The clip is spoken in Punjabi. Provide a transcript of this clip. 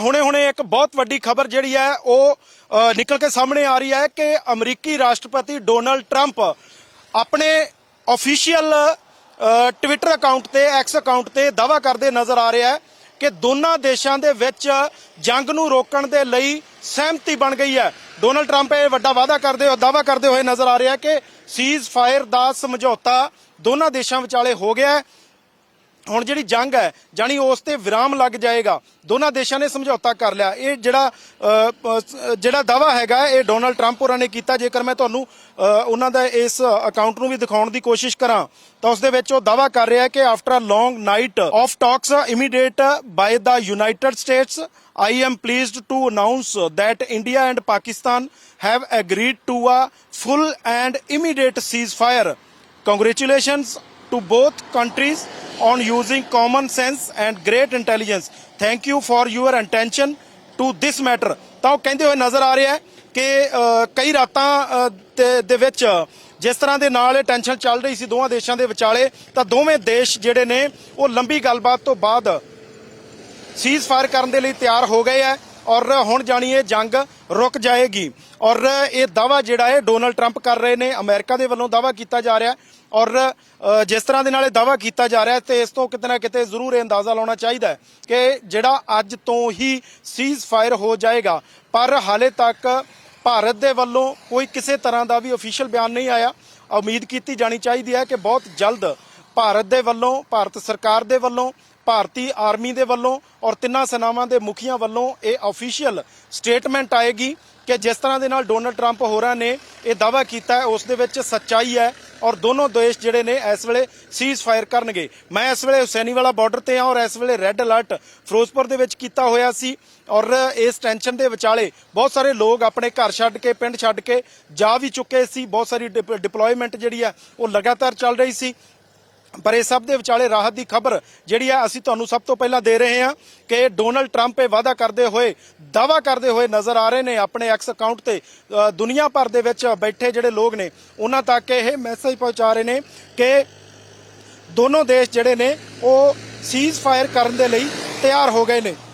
ਹੁਣੇ-ਹੁਣੇ ਇੱਕ ਬਹੁਤ ਵੱਡੀ ਖਬਰ ਜਿਹੜੀ ਹੈ, ਉਹ ਨਿਕਲ ਕੇ ਸਾਹਮਣੇ ਆ ਰਹੀ ਹੈ ਕਿ ਅਮਰੀਕੀ ਰਾਸ਼ਟਰਪਤੀ ਡੋਨਲਡ ਟਰੰਪ ਆਪਣੇ ਅਫੀਸ਼ੀਅਲ ਟਵਿੱਟਰ ਅਕਾਊਂਟ ਤੇ ਐਕਸ ਅਕਾਊਂਟ ਤੇ ਦਾਵਾ ਕਰਦੇ ਨਜ਼ਰ ਆ ਰਿਹਾ ਹੈ ਕਿ ਦੋਨਾਂ ਦੇਸ਼ਾਂ ਦੇ ਵਿੱਚ ਜੰਗ ਨੂੰ ਰੋਕਣ ਦੇ ਲਈ ਸਹਿਮਤੀ ਬਣ ਗਈ ਹੈ। ਡੋਨਲਡ ਟਰੰਪ ਇਹ ਵੱਡਾ ਵਾਅਦਾ ਕਰਦੇ ਹੋਏ ਦਾਵਾ ਕਰਦੇ ਹੋਏ ਨਜ਼ਰ ਆ ਰਿਹਾ ਕਿ ਸੀਜ਼ ਫਾਇਰ ਦਾ ਸਮਝੌਤਾ ਦੋਨਾਂ ਦੇਸ਼ਾਂ ਵਿਚਾਲੇ ਹੋ ਗਿਆ ਹੁਣ ਜਿਹੜੀ ਜੰਗ ਹੈ ਜਾਨੀ ਉਸ ਤੇ ਵਿਰਾਮ ਲੱਗ ਜਾਏਗਾ, ਦੋਨਾਂ ਦੇਸ਼ਾਂ ਨੇ ਸਮਝੌਤਾ ਕਰ ਲਿਆ ਇਹ ਜਿਹੜਾ ਜਿਹੜਾ ਦਾਵਾ ਹੈਗਾ, ਇਹ ਡੋਨਲਡ ਟਰੰਪ ਹੋਰਾਂ ਨੇ ਕੀਤਾ ਜੇਕਰ ਮੈਂ ਤੁਹਾਨੂੰ ਉਹਨਾਂ ਦਾ ਇਸ ਅਕਾਊਂਟ ਨੂੰ ਵੀ ਦਿਖਾਉਣ ਦੀ ਕੋਸ਼ਿਸ਼ ਕਰਾਂ, ਤਾਂ ਉਸ ਦੇ ਵਿੱਚ ਉਹ ਦਾਵਾ ਕਰ ਰਿਹਾ ਹੈ ਕਿ after a long night of talks immediate by the United States I am pleased to announce that India and Pakistan have agreed to a full and immediate ceasefire. Congratulations to both countries on using common sense and great intelligence. Thank you for your attention to this matter. ਤਾਂ ਉਹ ਕਹਿੰਦੇ ਹੋਏ ਨਜ਼ਰ ਆ ਰਿਹਾ ਹੈ ਕਿ ਕਈ ਰਾਤਾਂ ਦੇ- ਦੇ ਵਿੱਚ, ਜਿਸ ਤਰ੍ਹਾਂ ਦੇ ਨਾਲ ਇਹ ਟੈਨਸ਼ਨ ਚੱਲ ਰਹੀ ਸੀ ਦੋਵਾਂ ਦੇਸ਼ਾਂ ਦੇ ਵਿਚਾਲੇ, ਤਾਂ ਦੋਵੇਂ ਦੇਸ਼ ਜਿਹੜੇ ਨੇ, ਉਹ ਲੰਬੀ ਗੱਲਬਾਤ ਤੋਂ ਬਾਅਦ ਸੀਜ਼ ਫਾਇਰ ਕਰਨ ਦੇ ਲਈ ਤਿਆਰ ਹੋ ਗਏ ਹੈ ਔਰ ਹੁਣ ਜਾਣੀ ਇਹ ਜੰਗ ਰੁਕ ਜਾਏਗੀ। ਔਰ ਇਹ ਦਾਵਾ ਜਿਹੜਾ ਹੈ, ਡੋਨਲਡ ਟਰੰਪ ਕਰ ਰਹੇ ਨੇ, ਅਮਰੀਕਾ ਦੇ ਵੱਲੋਂ ਦਾਵਾ ਕੀਤਾ ਜਾ ਰਿਹਾ। ਔਰ ਜਿਸ ਤਰ੍ਹਾਂ ਦੇ ਨਾਲ ਇਹ ਦਾਵਾ ਕੀਤਾ ਜਾ ਰਿਹਾ ਹੈ, ਤੇ ਇਸ ਤੋਂ ਕਿਤੇ ਨਾ ਕਿਤੇ ਜ਼ਰੂਰ ਇਹ ਅੰਦਾਜ਼ਾ ਲਾਉਣਾ ਚਾਹੀਦਾ ਕਿ ਜਿਹੜਾ ਅੱਜ ਤੋਂ ਹੀ ਸੀਜ਼ ਫਾਇਰ ਹੋ ਜਾਏਗਾ। ਪਰ ਹਾਲੇ ਤੱਕ ਭਾਰਤ ਦੇ ਵੱਲੋਂ ਕੋਈ ਕਿਸੇ ਤਰ੍ਹਾਂ ਦਾ ਵੀ ਅਫੀਸ਼ੀਅਲ ਬਿਆਨ ਨਹੀਂ ਆਇਆ। ਉਮੀਦ ਕੀਤੀ ਜਾਣੀ ਚਾਹੀਦੀ ਹੈ ਕਿ ਬਹੁਤ ਜਲਦ ਭਾਰਤ ਦੇ ਵੱਲੋਂ, ਭਾਰਤ ਸਰਕਾਰ ਦੇ ਵੱਲੋਂ ਭਾਰਤੀ ਆਰਮੀ ਦੇ ਵੱਲੋਂ ਔਰ ਤਿੰਨਾਂ ਸੈਨਾਵਾਂ ਦੇ ਮੁਖੀਆਂ ਵੱਲੋਂ ਇਹ ਅਫੀਸ਼ੀਅਲ ਸਟੇਟਮੈਂਟ ਆਏਗੀ ਕਿ ਜਿਸ ਤਰ੍ਹਾਂ ਦੇ ਨਾਲ ਡੋਨਲਡ ਟਰੰਪ ਹੋਰਾਂ ਨੇ ਇਹ ਦਾਅਵਾ ਕੀਤਾ ਹੈ, ਉਸ ਦੇ ਵਿੱਚ ਸੱਚਾਈ ਹੈ ਔਰ ਦੋਨੋਂ ਦੇਸ਼ ਜਿਹੜੇ ਨੇ ਇਸ ਵੇਲੇ ਸੀਜ਼ ਫਾਇਰ ਕਰਨਗੇ। ਮੈਂ ਇਸ ਵੇਲੇ ਹੁਸੈਨੀ ਵਾਲਾ ਬਾਰਡਰ ਤੇ ਹਾਂ ਔਰ ਇਸ ਵੇਲੇ ਰੈੱਡ ਅਲਰਟ ਫਿਰੋਜ਼ਪੁਰ ਦੇ ਵਿੱਚ ਕੀਤਾ ਹੋਇਆ ਸੀ ਔਰ ਇਸ ਟੈਨਸ਼ਨ ਦੇ ਵਿਚਾਲੇ ਬਹੁਤ ਸਾਰੇ ਲੋਕ ਆਪਣੇ ਘਰ ਛੱਡ ਕੇ, ਪਿੰਡ ਛੱਡ ਕੇ ਜਾ ਵੀ ਚੁੱਕੇ ਸੀ। ਬਹੁਤ ਸਾਰੀ ਡਿਪਲੋਇਮੈਂਟ ਜਿਹੜੀ ਹੈ, ਉਹ ਲਗਾਤਾਰ ਚੱਲ ਰਹੀ ਸੀ। ਪਰ ਇਹ ਸਭ ਦੇ ਵਿਚਾਲੇ ਰਾਹਤ ਦੀ ਖਬਰ ਜਿਹੜੀ ਹੈ ਅਸੀਂ ਤੁਹਾਨੂੰ ਸਭ ਤੋਂ ਪਹਿਲਾਂ ਦੇ ਰਹੇ ਹਾਂ ਕਿ ਡੋਨਲਡ ਟਰੰਪ ਇਹ ਵਾਅਦਾ ਕਰਦੇ ਹੋਏ ਦਾਵਾ ਕਰਦੇ ਹੋਏ ਨਜ਼ਰ ਆ ਰਹੇ ਨੇ ਆਪਣੇ ਐਕਸ ਅਕਾਊਂਟ ਤੇ। ਦੁਨੀਆ ਭਰ ਦੇ ਵਿੱਚ ਬੈਠੇ ਜਿਹੜੇ ਲੋਕ ਨੇ, ਉਹਨਾਂ ਤੱਕ ਇਹ ਮੈਸੇਜ ਪਹੁੰਚਾ ਰਹੇ ਨੇ ਕਿ ਦੋਨੋਂ ਦੇਸ਼ ਜਿਹੜੇ ਨੇ, ਉਹ ਸੀਜ਼ ਫਾਇਰ ਕਰਨ ਦੇ ਲਈ ਤਿਆਰ ਹੋ ਗਏ ਨੇ।